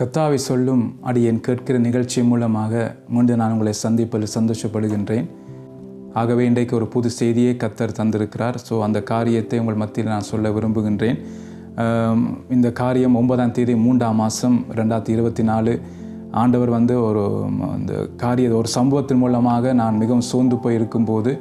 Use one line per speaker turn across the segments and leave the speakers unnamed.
கத்தாவை சொல்லும் அடியேன் கேட்கிற நிகழ்ச்சி மூலமாக மீண்டும் நான் உங்களை சந்திப்பதில் சந்தோஷப்படுகின்றேன். ஆகவே இன்றைக்கு ஒரு புது செய்தியை கத்தர் தந்திருக்கிறார். ஸோ அந்த காரியத்தை உங்கள் மத்தியில் நான் சொல்ல விரும்புகின்றேன். இந்த காரியம் ஒன்பதாம் தேதி மூன்றாம் மாதம் ரெண்டாயிரத்தி இருபத்தி நாலு. ஆண்டவர் வந்து ஒரு இந்த அந்த காரிய ஒரு சம்பவத்தின் மூலமாக நான் மிகவும் சோர்ந்து போய் இருக்கும்போது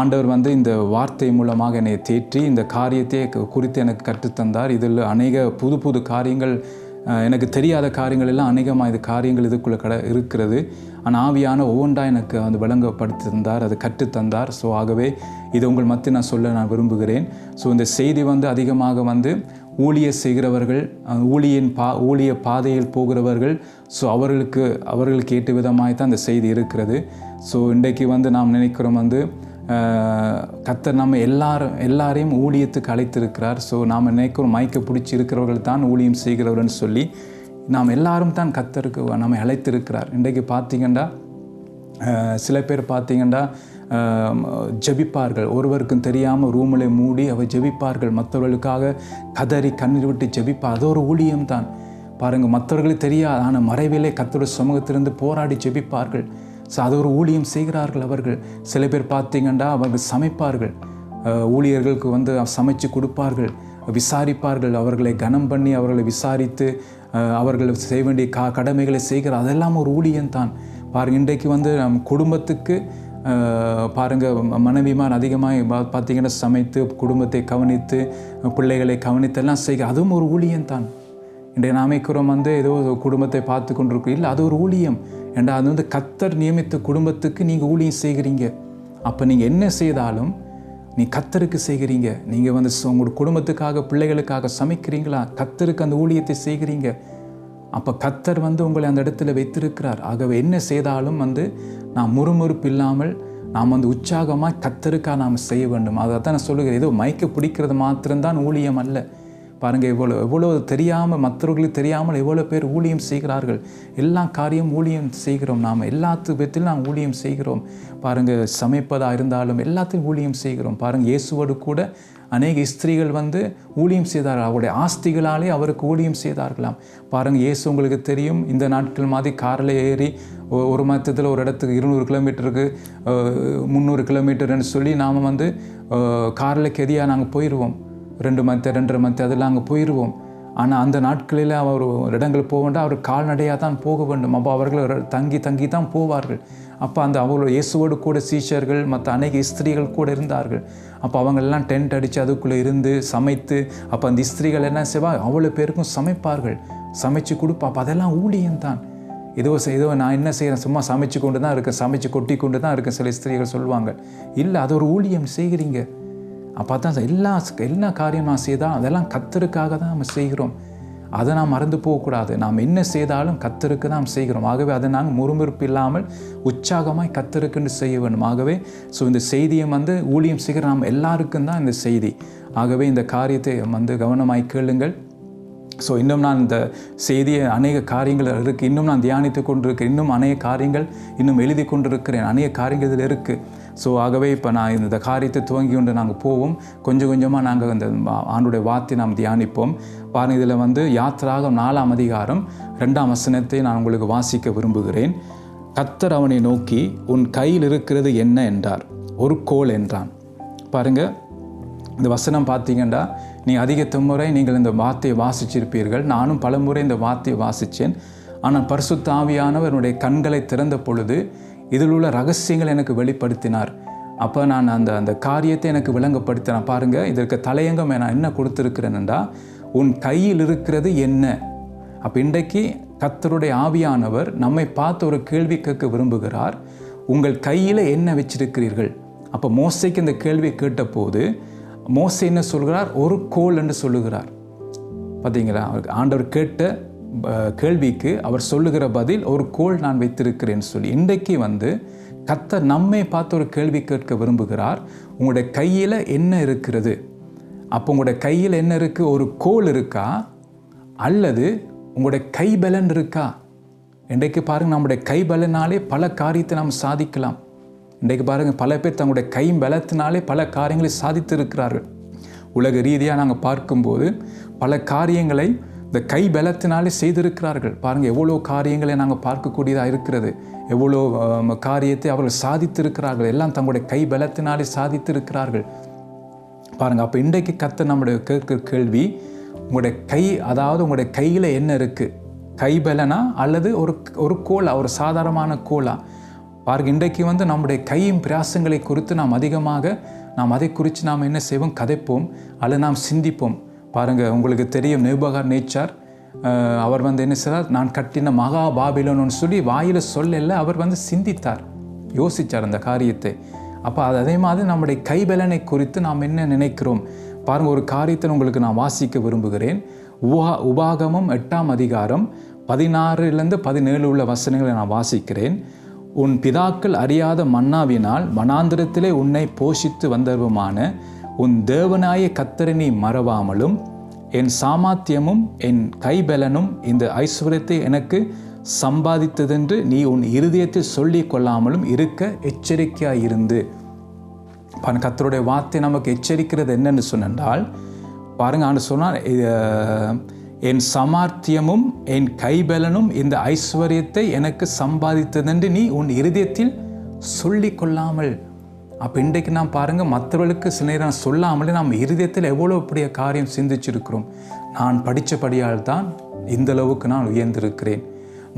ஆண்டவர் வந்து இந்த வார்த்தை மூலமாக என்னை தேற்றி இந்த காரியத்தை குறித்து எனக்கு கற்றுத்தந்தார். இதில் அநேக புது புது காரியங்கள் எனக்கு தெரியாத காரியங்கள் எல்லாம் அநேகமாக இது காரியங்கள் இதுக்குள்ளே கட இருக்கிறது. ஆனால் ஆவியான ஒவ்வொன்றா எனக்கு வந்து விளங்கப்படுத்தி தந்தார் அது கற்றுத்தந்தார். ஸோ ஆகவே இது உங்கள் மத்திய நான் சொல்ல நான் விரும்புகிறேன். ஸோ இந்த செய்தி வந்து அதிகமாக வந்து ஊழிய செய்கிறவர்கள் ஊழியின் பா ஊழிய பாதையில் போகிறவர்கள் ஸோ அவர்களுக்கு அவர்களுக்கு ஏற்ற விதமாக தான் அந்த செய்தி இருக்கிறது. ஸோ இன்றைக்கு வந்து நாம் நினைக்கிறோம் வந்து கத்தர் நம்ம எல்லாரும் எல்லாரையும் ஊழியத்துக்கு அழைத்திருக்கிறார். ஸோ நாம் நினைக்கிறோம் மயக்க பிடிச்சி இருக்கிறவர்கள் தான் ஊழியம் செய்கிறவர்கள்னு சொல்லி நாம் எல்லாரும் தான் கத்தருக்கு நம்மை அழைத்திருக்கிறார். இன்றைக்கு பார்த்தீங்கன்னா சில பேர் பார்த்தீங்கன்னா ஜபிப்பார்கள் ஜெபிப்பார்கள். ஒருவருக்கும் தெரியாமல் ரூமில் மூடி அவர் ஜெபிப்பார்கள். மற்றவர்களுக்காக கதறி கண்ணீர் விட்டு ஜபிப்பார். அது ஒரு ஊழியம் தான் பாருங்கள் மற்றவர்களுக்கு தெரியாது. ஆனால் மறைவிலே கத்தோட சமூகத்திலிருந்து போராடி ஜெபிப்பார்கள். ஸோ அது ஒரு ஊழியம் செய்கிறார்கள் அவர்கள். சில பேர் பார்த்தீங்கன்னா அவர்கள் சமைப்பார்கள். ஊழியர்களுக்கு வந்து சமைச்சு கொடுப்பார்கள். விசாரிப்பார்கள். அவர்களை கனம் பண்ணி அவர்களை விசாரித்து அவர்கள் செய்ய வேண்டிய கா கடமைகளை செய்கிற அதெல்லாம் ஒரு ஊழியம் தான். பாருங்க இன்றைக்கு வந்து நம் குடும்பத்துக்கு பாருங்கள் மனைவிமான் மனைவிமார் அதிகமாக பார்த்தீங்கன்னா சமைத்து குடும்பத்தை கவனித்து பிள்ளைகளை கவனித்தெல்லாம் செய்கிற அதுவும் ஒரு ஊழியம் தான். இன்றைய நாமைக்குறம் வந்து ஏதோ குடும்பத்தை பார்த்து கொண்டிருக்கோம் இல்லை அது ஒரு ஊழியம். ஏண்டா அது வந்து கத்தர் நியமித்த குடும்பத்துக்கு நீங்கள் ஊழியம் செய்கிறீங்க. அப்போ நீங்கள் என்ன செய்தாலும் நீ கத்தருக்கு செய்கிறீங்க. நீங்கள் வந்து உங்களோட குடும்பத்துக்காக பிள்ளைகளுக்காக சமைக்கிறீங்களா? கத்தருக்கு அந்த ஊழியத்தை செய்கிறீங்க. அப்போ கத்தர் வந்து உங்களை அந்த இடத்துல வைத்திருக்கிறார். ஆகவே என்ன செய்தாலும் வந்து நாம் முறுமுறுப்பு இல்லாமல் நாம் வந்து உற்சாகமாக கத்தருக்காக நாம் செய்ய வேண்டும். அதை தான் நான் சொல்லுகிறேன். ஏதோ மயக்க பிடிக்கிறது மாத்திரம்தான் ஊழியம் அல்ல. பாருங்கள் எவ்வளோ எவ்வளோ தெரியாமல் மற்றவர்களுக்கு தெரியாமல் எவ்வளோ பேர் ஊழியம் செய்கிறார்கள். எல்லா காரியம் ஊழியம் செய்கிறோம் நாம். எல்லாத்து விதத்திலும் நாம் ஊழியம் செய்கிறோம். பாருங்கள் சமைப்பதாக இருந்தாலும் எல்லாத்தையும் ஊழியம் செய்கிறோம். பாருங்கள் இயேசுவோடு கூட அநேக ஸ்திரீகள் வந்து ஊழியம் செய்தார்கள். அவருடைய ஆஸ்திகளாலே அவருக்கு ஊழியம் செய்தார்களாம். பாருங்கள் இயேசு உங்களுக்கு தெரியும். இந்த நாட்கள் மாதிரி காரில் ஏறி ஒரு மாதத்தில் ஒரு இடத்துக்கு இருநூறு கிலோமீட்டருக்கு முந்நூறு கிலோமீட்டர்னு சொல்லி நாம் வந்து காரில் கெதியாக நாங்கள் போயிடுவோம் ரெண்டு மந்த் ரெண்டரை மந்த் அதெல்லாம் அங்கே போயிடுவோம் ஆனால் அந்த நாட்களில் அவர் ஒரு இடங்கள் போக வேண்டாம். அவர் கால்நடையாக தான் போக வேண்டும். அப்போ அவர்கள் தங்கி தங்கி தான் போவார்கள். அப்போ அந்த அவர்களோட இயேசுவோடு கூட சீஷர்கள் மற்ற அநேக ஸ்திரீகள் கூட இருந்தார்கள். அப்போ அவங்களெல்லாம் டென்ட் அடித்து அதுக்குள்ளே இருந்து சமைத்து அப்போ அந்த ஸ்திரீகள் என்ன செய்வா அவ்வளோ பேருக்கும் சமைப்பார்கள். சமைச்சு கொடுப்பா. அப்போ அதெல்லாம் ஊழியம் தான். ஏதோ ஏதோ நான் என்ன செய்கிறேன் சும்மா சமைச்சு கொண்டு தான் இருக்கேன். சமைச்சு கொட்டி கொண்டு தான் இருக்கேன் சில ஸ்திரீகள் சொல்லுவாங்க. இல்லை அது ஒரு ஊழியம் செய்கிறீங்க. அப்போ தான் எல்லா எல்லா காரியம் நான் செய்தால் அதெல்லாம் கத்தருக்காக தான் நம்ம செய்கிறோம். அதை நாம் மறந்து போகக்கூடாது. நாம் என்ன செய்தாலும் கத்தருக்கு தான் நாம் செய்கிறோம். ஆகவே அதை நாங்கள் முறுமுறுப்பு இல்லாமல் உற்சாகமாய் கத்தருக்குன்னு செய்ய வேண்டும். ஆகவே ஸோ இந்த செய்தியை வந்து ஊழியம் செய்கிற நாம் எல்லாருக்கும் தான் இந்த செய்தி. ஆகவே இந்த காரியத்தை வந்து கவனமாய் கேளுங்கள். ஸோ இன்னும் நான் இந்த செய்தியை அநேக காரியங்கள் இருக்குது இன்னும் நான் தியானித்து கொண்டிருக்கிறேன். இன்னும் அநேக காரியங்கள் இன்னும் எழுதி கொண்டிருக்கிறேன். அநேக காரியங்கள் இதில் இருக்குது ஸோ ஆகவே இப்போ நான் இந்த காரியத்தை துவங்கி கொண்டு நாங்கள் போவோம். கொஞ்சம் கொஞ்சமாக நாங்கள் இந்த ஆண்டுடைய வார்த்தை நாம் தியானிப்போம். பாருங்கள் இதில் வந்து யாத்திராக நாலாம் அதிகாரம் ரெண்டாம் வசனத்தை நான் உங்களுக்கு வாசிக்க விரும்புகிறேன். கத்தர் அவனை நோக்கி உன் கையில் இருக்கிறது என்ன? என்றார். ஒரு கோல் என்றான். பாருங்கள் இந்த வசனம் பார்த்தீங்கன்னா நீ அதிக முறை நீங்கள் இந்த வார்த்தையை வாசிச்சிருப்பீர்கள். நானும் பல முறை இந்த வார்த்தையை வாசித்தேன் ஆனால் பரிசுத்த ஆவியானவர் என்னுடைய கண்களை திறந்த பொழுது இதில் உள்ள ரகசியங்களை எனக்கு வெளிப்படுத்தினார். அப்போ நான் அந்த அந்த காரியத்தை எனக்கு விளங்கப்படுத்தினேன் பாருங்கள் இதற்கு தலையங்கம் நான் என்ன கொடுத்துருக்கிறேன்டா உன் கையில் இருக்கிறது என்ன? அப்போ இன்றைக்கு கத்தருடைய ஆவியானவர் நம்மை பார்த்து ஒரு கேள்வி கேட்க விரும்புகிறார். உங்கள் கையில் என்ன வச்சிருக்கிறீர்கள்? அப்போ மோசைக்கு இந்த கேள்வி கேட்டபோது மோசை என்ன சொல்கிறார்? ஒரு கோல் என்று சொல்லுகிறார். பார்த்தீங்களா அவருக்கு ஆண்டவர் கேட்ட கேள்விக்கு அவர் சொல்லுகிற பதில் ஒரு கோல் நான் வைத்திருக்கிறேன்னு சொல்லி. இன்றைக்கு வந்து கத்த நம்மை பார்த்து ஒரு கேள்வி கேட்க விரும்புகிறார். உங்களுடைய கையில் என்ன இருக்கிறது? அப்போ உங்களுடைய கையில் என்ன இருக்குது ஒரு கோல் இருக்கா? அல்லது உங்களுடைய கைபலன் இருக்கா? இன்றைக்கு பாருங்கள் நம்முடைய கைபலனாலே பல காரியத்தை நாம் சாதிக்கலாம். இன்றைக்கு பாருங்கள் பல பேர் தங்களுடைய கை பலத்தினாலே பல காரியங்களை சாதித்திருக்கிறார்கள். உலக ரீதியாக நாங்கள் பார்க்கும்போது பல காரியங்களை இந்த கை பலத்தினாலே செய்திருக்கிறார்கள். பாருங்கள் எவ்வளோ காரியங்களை நாங்கள் பார்க்கக்கூடியதாக இருக்கிறது. எவ்வளோ காரியத்தை அவர்கள் சாதித்திருக்கிறார்கள். எல்லாம் தங்களுடைய கை பலத்தினாலே சாதித்திருக்கிறார்கள். பாருங்கள் அப்போ இன்றைக்கு கத்த நம்முடைய கேட்க கேள்வி உங்களுடைய கை அதாவது உங்களுடைய கையில் என்ன இருக்குது கைபலனா அல்லது ஒரு ஒரு கோலா ஒரு சாதாரணமான கோலா? பாருங்க இன்றைக்கு வந்து நம்முடைய கையின் பிரயாசங்களை குறித்து நாம் அதிகமாக நாம் அதை குறித்து நாம் என்ன செய்வோம்? கதைப்போம் அல்லது நாம் சிந்திப்போம். பாருங்கள் உங்களுக்கு தெரியும் நிபகார் நேச்சார் அவர் வந்து என்ன செய்தார்? நான் கட்டின மகா பாபிலோன்னு சொல்லி வாயில் சொல்லல அவர் வந்து சிந்தித்தார் யோசித்தார் அந்த காரியத்தை. அப்போ அது அதே மாதிரி நம்முடைய கைபலனை குறித்து நாம் என்ன நினைக்கிறோம்? பாருங்கள் ஒரு காரியத்தை உங்களுக்கு நான் வாசிக்க விரும்புகிறேன். உபா உபாகமம் எட்டாம் அதிகாரம் பதினாறுலேருந்து பதினேழு உள்ள வசனங்களை நான் வாசிக்கிறேன். உன் பிதாக்கள் அறியாத மன்னாவினால் வனாந்திரத்திலே உன்னை போஷித்து வந்தருமான உன் தேவனாய கத்தரை மறவாமலும் என் சாமாத்தியமும் என் கைபலனும் இந்த ஐஸ்வர்யத்தை எனக்கு சம்பாதித்ததென்று நீ உன் இருதயத்தில் சொல்லிக் கொள்ளாமலும் இருக்க எச்சரிக்கையாக இருந்து கத்தருடைய வார்த்தை நமக்கு எச்சரிக்கிறது என்னன்னு சொன்னால் பாருங்க ஆண்டு சொன்னால் என் சமார்த்தியமும் என் கைபலனும் இந்த ஐஸ்வர்யத்தை எனக்கு சம்பாதித்ததென்று நீ உன் இருதயத்தில் சொல்லி கொள்ளாமல். அப்போ இன்றைக்கு நாம் பாருங்கள் மற்றவர்களுக்கு சில நேரம் சொல்லாமலே நாம் இருதயத்தில் எவ்வளோ பெரிய காரியம் சிந்திச்சிருக்கிறோம். நான் படித்தபடியால் தான் இந்தளவுக்கு நான் உயர்ந்திருக்கிறேன்.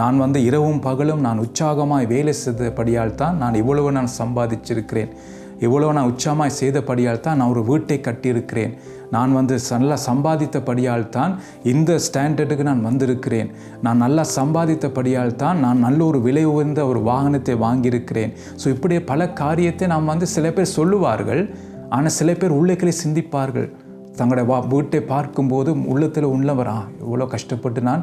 நான் வந்து இரவும் பகலும் நான் உற்சாகமாய் வேலை செய்தபடியால் தான் நான் இவ்வளவு நான் சம்பாதிச்சிருக்கிறேன். இவ்வளோ நான் உச்சமாய் செய்தபடியால் தான் நான் ஒரு வீட்டை கட்டியிருக்கிறேன். நான் வந்து நல்லா சம்பாதித்தபடியால் தான் இந்த ஸ்டாண்டர்டுக்கு நான் வந்திருக்கிறேன். நான் நல்லா சம்பாதித்தபடியால் தான் நான் நல்ல ஒரு விலை உயர்ந்த ஒரு வாகனத்தை வாங்கியிருக்கிறேன். ஸோ இப்படியே பல காரியத்தை நாம் வந்து சில பேர் சொல்லுவார்கள். ஆனால் சில பேர் உள்ளக்களை சிந்திப்பார்கள். தங்களுடைய வா வீட்டை பார்க்கும்போது உள்ளத்தில் உள்ளவரா இவ்வளோ கஷ்டப்பட்டு நான்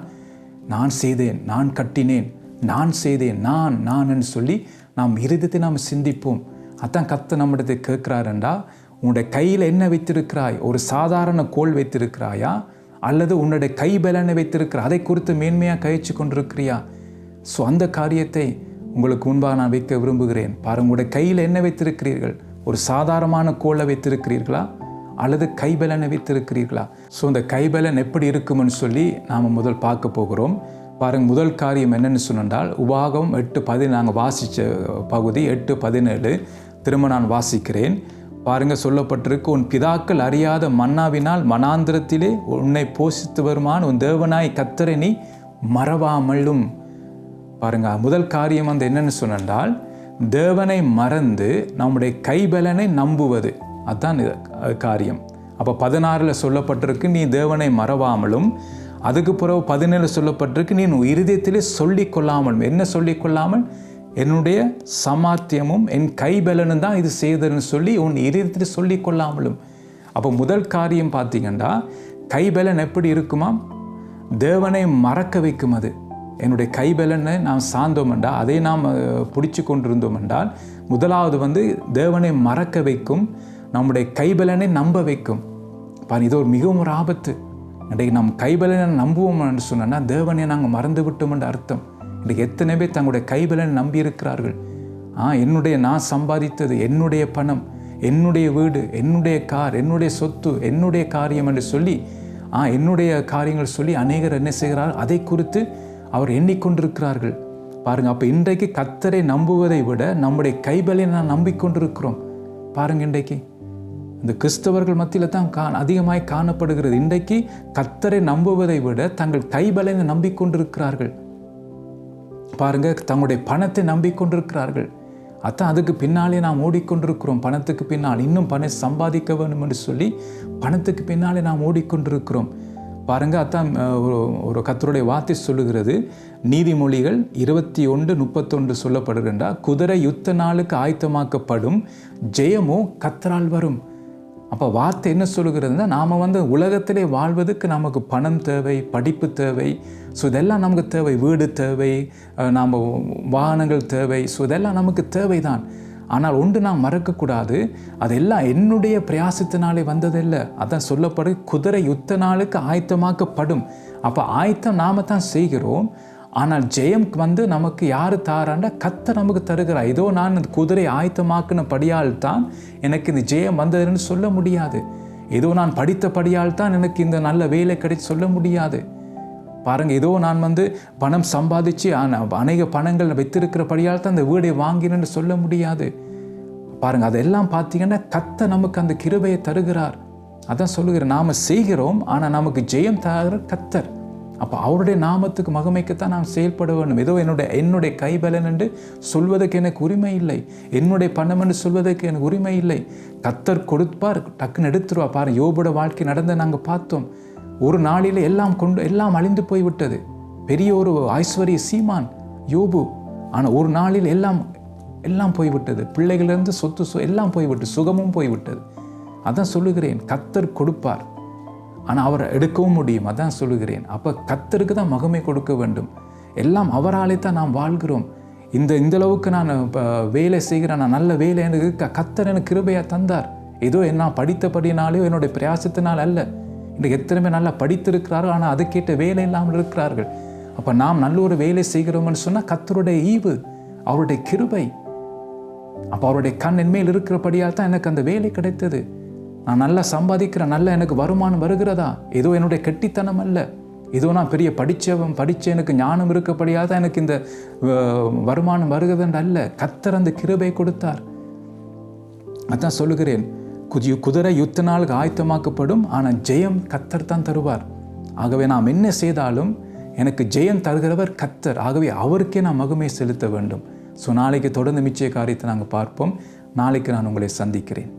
நான் செய்தேன் நான் கட்டினேன் நான் செய்தேன் நான் நான் சொல்லி நாம் இருதத்தை நாம் சிந்திப்போம். அதான் கத்து நம்மிடத்தை கேட்குறாருண்டா உன்னுடைய கையில் என்ன வைத்திருக்கிறாய்? ஒரு சாதாரண கோல் வைத்திருக்கிறாயா? அல்லது உன்னுடைய கை பலனை வைத்திருக்கிற அதை குறித்து மேன்மையாக கழிச்சு கொண்டிருக்கிறியா? ஸோ அந்த காரியத்தை உங்களுக்கு முன்பாக நான் வைக்க விரும்புகிறேன். பாருங்க உங்களுடைய கையில் என்ன வைத்திருக்கிறீர்கள்? ஒரு சாதாரணமான கோலை வைத்திருக்கிறீர்களா? அல்லது கைபலனை வைத்திருக்கிறீர்களா? ஸோ இந்த கைபலன் எப்படி இருக்கும்னு சொல்லி நாம் முதல் பார்க்க போகிறோம். பாருங்க முதல் காரியம் என்னென்னு சொன்னால் உபாகம் எட்டு பதி நாங்கள் வாசித்த பகுதி எட்டு பதினேழு. திரும்ப நான் வாசிக்கிறேன். பாருங்க சொல்லப்பட்டிருக்கு உன் பிதாக்கள் அறியாத மன்னாவினால் மனாந்திரத்திலே உன்னை போஷித்து வருமான உன் தேவனாய் கத்தரை நீ மறவாமலும். பாருங்க முதல் காரியம் வந்து என்னன்னு சொன்னால் தேவனை மறந்து நம்முடைய கைபலனை நம்புவது. அதுதான் இது காரியம். அப்போ பதினாறில் சொல்லப்பட்டிருக்கு நீ தேவனை மறவாமலும். அதுக்கு பிறகு பதினேழு சொல்லப்பட்டிருக்கு நீ உன் இருதயத்திலே சொல்லிக்கொள்ளாமலும். என்ன சொல்லிக் கொள்ளாமல் என்னுடைய சமாத்தியமும் என் கைபலனும் தான் இது செய்ததுன்னு சொல்லி உன் இருதயத்தில் சொல்லி கொள்ளாமலும். அப்போ முதல் காரியம் பார்த்தீங்கன்னா கைபலன் எப்படி இருக்குமா? தேவனை மறக்க வைக்கும் அது. என்னுடைய கைபலனை நாம் சார்ந்தோம் என்றால் அதை நாம் பிடிச்சு கொண்டிருந்தோம் என்றால் முதலாவது வந்து தேவனை மறக்க வைக்கும் நம்முடைய கைபலனை நம்ப வைக்கும். பாரு இது ஒரு மிகவும் ஒரு ஆபத்து. இன்றைக்கு நம் கைபலனை நம்புவோம் என்று சொன்னால் தேவனை நாங்கள் மறந்து விட்டோம் என்று அர்த்தம். இன்றைக்கு எத்தனை பேர் தங்களுடைய கைபலன் நம்பி இருக்கிறார்கள் ஆ என்னுடைய நான் சம்பாதித்தது என்னுடைய பணம் என்னுடைய வீடு என்னுடைய கார் என்னுடைய சொத்து என்னுடைய காரியம் என்று சொல்லி ஆ என்னுடைய காரியங்கள் சொல்லி அநேகர் என்ன செய்கிறார் அதை குறித்து அவர் எண்ணிக்கொண்டிருக்கிறார்கள். பாருங்கள் அப்போ இன்றைக்கு கத்தரை நம்புவதை விட நம்முடைய கைபலை நான் நம்பிக்கொண்டிருக்கிறோம். பாருங்கள் இன்றைக்கு. இந்த கிறிஸ்தவர்கள் மத்தியில் தான் கா அதிகமாய் காணப்படுகிறது. இன்றைக்கு கத்தரை நம்புவதை விட தங்கள் கைபலனை நம்பிக்கொண்டிருக்கிறார்கள். பாருங்க தங்களுடைய பணத்தை நம்பிக்கொண்டிருக்கிறார்கள். அதான் அதுக்கு பின்னாலே நாம் ஓடிக்கொண்டிருக்கிறோம். பணத்துக்கு பின்னால் இன்னும் பணம் சம்பாதிக்க வேண்டும் என்று சொல்லி பணத்துக்கு பின்னாலே நாம் ஓடிக்கொண்டிருக்கிறோம். பாருங்க அதான் ஒரு ஒரு கத்தருடைய வார்த்தை சொல்லுகிறது. நீதிமொழிகள் இருபத்தி ஒன்று முப்பத்தொன்று சொல்லப்படுகின்றா குதிரை யுத்த நாளுக்கு ஆயத்தமாக்கப்படும். ஜெயமோ கத்தரால் வரும். அப்போ வார்த்தை என்ன சொல்லுகிறதுனா நாம் வந்து உலகத்திலே வாழ்வதற்கு நமக்கு பணம் தேவை படிப்பு தேவை ஸோ இதெல்லாம் நமக்கு தேவை வீடு தேவை நாம் வாகனங்கள் தேவை ஸோ இதெல்லாம் நமக்கு தேவைதான். ஆனால் ஒன்று நாம் மறக்கக்கூடாது அதெல்லாம் என்னுடைய பிரயாசத்தினாலே வந்ததில்லை. அதான் சொல்லப்படு குதிரை யுத்த நாளுக்கு ஆயத்தமாக்கப்படும். அப்போ ஆயத்தம் நாம் தான் செய்கிறோம். ஆனால் ஜெயம் வந்து நமக்கு யார் தாராண்டா கத்த நமக்கு தருகிறார். ஏதோ நான் இந்த குதிரை ஆயத்தமாக்கின படியால் தான் எனக்கு இந்த ஜெயம் வந்ததுன்னு சொல்ல முடியாது. ஏதோ நான் படித்த படியால் தான் எனக்கு இந்த நல்ல வேலை கிடைச்சு சொல்ல முடியாது. பாருங்கள் ஏதோ நான் வந்து பணம் சம்பாதிச்சு அநேக பணங்கள் வைத்திருக்கிறபடியால் தான் அந்த வீடை வாங்கினேன்னு சொல்ல முடியாது. பாருங்க அதெல்லாம் பார்த்தீங்கன்னா கத்த நமக்கு அந்த கிருபையை தருகிறார். அதான் சொல்லுகிறேன் நாம் செய்கிறோம் ஆனால் நமக்கு ஜெயம் தருகிற கத்தர் அப்போ அவருடைய நாமத்துக்கு மகமைக்குத்தான் நான் செயல்பட வேண்டும். ஏதோ என்னுடைய என்னுடைய கைபலன் என்று சொல்வதற்கு எனக்கு உரிமை இல்லை. என்னுடைய பணம் என்று சொல்வதற்கு எனக்கு உரிமை இல்லை. கத்தர் கொடுப்பார் டக்குன்னு எடுத்துருவா பாரு யோபோட வாழ்க்கை நடந்த நாங்கள் பார்த்தோம். ஒரு நாளில் எல்லாம் கொண்டு எல்லாம் அழிந்து போய்விட்டது. பெரிய ஒரு ஐஸ்வர்ய சீமான் யோபு. ஆனால் ஒரு நாளில் எல்லாம் எல்லாம் போய்விட்டது. பிள்ளைகளிலிருந்து சொத்து எல்லாம் போய்விட்டு சுகமும் போய்விட்டது. அதான் சொல்லுகிறேன் கத்தர் கொடுப்பார். ஆனால் அவரை எடுக்கவும் முடியும். அதான் சொல்லுகிறேன். அப்போ கத்தருக்கு தான் மகிமை கொடுக்க வேண்டும். எல்லாம் அவராலே தான் நாம் வாழ்கிறோம். இந்த இந்த அளவுக்கு நான் இப்போ வேலை செய்கிறேன் நான் நல்ல வேலை எனக்கு க- கத்தர் எனக்கு கிருபையாக தந்தார். ஏதோ என்ன படித்தபடினாலேயோ என்னுடைய பிரயாசத்தினால் அல்ல. இன்றைக்கு எத்தனை பேர் நல்லா படித்திருக்கிறார்கள் ஆனால் அதுக்கேற்ற வேலை இல்லாமல் இருக்கிறார்கள். அப்போ நாம் நல்ல ஒரு வேலை செய்கிறோம்னு சொன்னால் கத்தருடைய ஈவு அவருடைய கிருபை. அப்போ அவருடைய கண் என்மேல் இருக்கிறபடியால் தான் எனக்கு அந்த வேலை கிடைத்தது. நான் நல்லா சம்பாதிக்கிறேன் நல்லா எனக்கு வருமானம் வருகிறதா? ஏதோ என்னுடைய கெட்டித்தனம் அல்ல. ஏதோ நான் பெரிய படித்தவன் படித்த எனக்கு ஞானம் இருக்கப்படியாக எனக்கு இந்த வருமானம் வருகிறதுன்ற அல்ல. கத்தர் அந்த கிருபை கொடுத்தார். அதான் சொல்லுகிறேன். குதி குதிரை யுத்த நாளுக்கு ஆயத்தமாக்கப்படும் ஆனால் ஜெயம் கத்தர் தான் தருவார். ஆகவே நாம் என்ன செய்தாலும் எனக்கு ஜெயம் தருகிறவர் கத்தர் ஆகவே அவருக்கே நான் மகிமை செலுத்த வேண்டும். ஸோ நாளைக்கு தொடர்ந்து மிச்ச காரியத்தை நாங்கள் பார்ப்போம். நாளைக்கு நான் உங்களை சந்திக்கிறேன்.